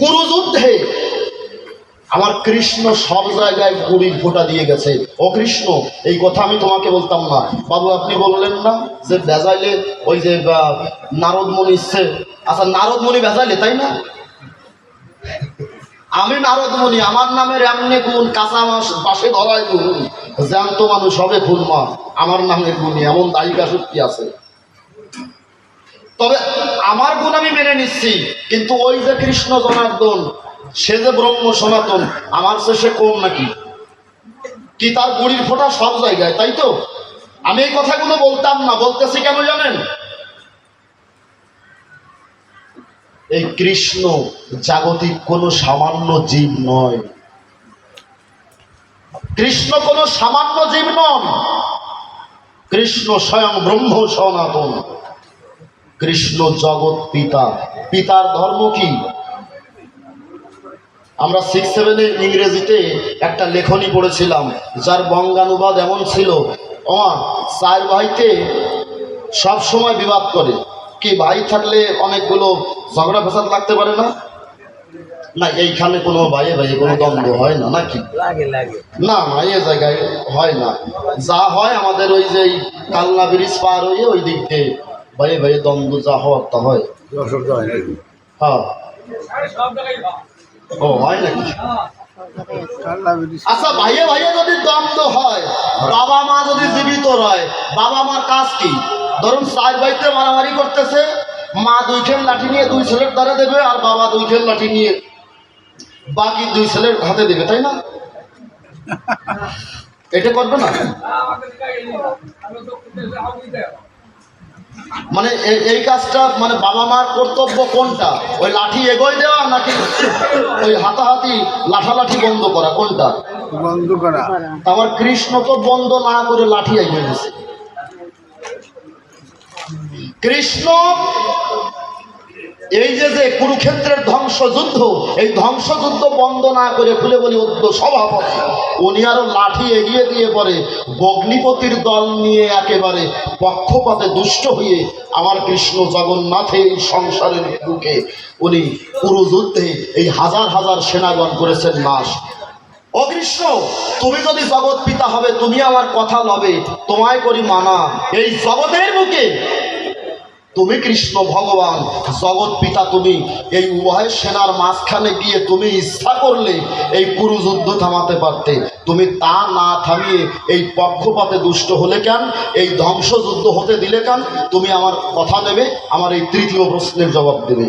কুরুযুদ্ধে আমার কৃষ্ণ সব জায়গায় গুড়ির ফোঁটা দিয়ে গেছে। ও কৃষ্ণ, এই কথা আমি তোমাকে বলতাম না। বাবু, আপনি বললেন না যে বেজাইলে ওই যে নারদমণি ইচ্ছে আচ্ছা নারদমণি বেজাইলে তাই না? আমি নারদমণি, আমার নামের এমনি গুণ কাঁচা মাস পাশে ধরায় গুণ জ্যান্ত মানুষ হবে ফুলমা আমার নামের গুণী এমন দায়িকা শক্তি আছে। তবে আমার গুণ আমি মেনে নিচ্ছি, কিন্তু ওই যে কৃষ্ণ জনার্দন, সে যে ব্রহ্ম সনাতন, আমার সে সে কম নাকি? কি তার গুড়ির ফোঁটা সব জায়গায়, তাই তো? আমি এই কথাগুলো বলতাম না, বলতেছি কেন জানেন? এই কৃষ্ণ জাগতিক কোনো সামান্য জীব নয়। কৃষ্ণ কোনো সামান্য জীব নন, কৃষ্ণ স্বয়ং ব্রহ্ম সনাতন। কৃষ্ণ জগৎ পিতা। পিতার ধর্ম কি? আমরা সিক্স সেভেনে ইংরেজিতে একটা লেখনী পড়েছিলাম যার বঙ্গানুবাদ এমন ছিল ওমা চার ভাইতে সব সময় বিবাদ করে। কি ভাই থাকলে অনেকগুলো ঝগড়া ফেসাদ লাগতে পারে না? না এইখানে কোনো ভাইয়ে ভাইয়ে কোনো দ্বন্দ্ব হয় না নাকি? না না এ জায়গায় হয় না। যা হয় আমাদের ওই যে কালনা ব্রিজ পার হয়ে ওই দিক দিয়ে ভাইয়ে ভাই দ্বন্দ্ব যা হওয়ার তা হয়। অসুবিধা হয় নাকি? হ্যাঁ। ও হয় নাকি? আচ্ছা ভাইয়ে ভাইয়ে যদি দ্বন্দ্ব হয় বাবা মা যদি জীবিত রয় বাবা মার কাজ কি? ধরুন চার ভাইতে মারামারি করতেছে মা দুই খেল লাঠি নিয়ে দুই ছেলের দ্বারা দেবে আর বাবা দুই খেল লাঠি নিয়ে বাকি দুই ছেলের হাতে দেবে তাই না? এটা করবে না? মানে এই কাজটা মানে বাবা মার কর্তব্য কোনটা? ওই লাঠি এগোয় দেওয়া নাকি ওই হাতাহাতি লাঠালাঠি বন্ধ করা? কোনটা? বন্ধ করা। আমার কৃষ্ণ তো বন্ধ না করে লাঠি এগিয়ে গেছে কৃষ্ণ এই যে যে কুরুক্ষেত্রের ধ্বংসযুদ্ধ, এই ধ্বংসযুদ্ধ বন্ধ না করে খুলে বলি অদ্য সভাপতি। উনি আরও লাঠি এগিয়ে দিয়ে পরে বগ্নিপতির দল নিয়ে একেবারে পক্ষপাতে দুষ্ট হয়ে আমার কৃষ্ণ জগন্নাথে এই সংসারের বুকে উনি পুরোযুদ্ধে এই হাজার হাজার সেনাগণ করেছেন নাশ কৃষ্ণ, তুমি যদি জগৎ পিতা হবে, তুমি আমার কথা লবে, তোমায় করি মানা। এই জগতের বুকে তুমি কৃষ্ণ ভগবান, জগৎ পিতা তুমি, এই উভয় সেনার মাঝখানে গিয়ে তুমি ইচ্ছা করলে এই পুরু যুদ্ধ থামাতে পারতে। তুমি তা না থামিয়ে এই পক্ষপাতে দুষ্ট হলে কেন? এই ধ্বংসযুদ্ধ হতে দিলে কেন? তুমি আমার কথা নেবে, আমার এই তৃতীয় প্রশ্নের জবাব দেবে।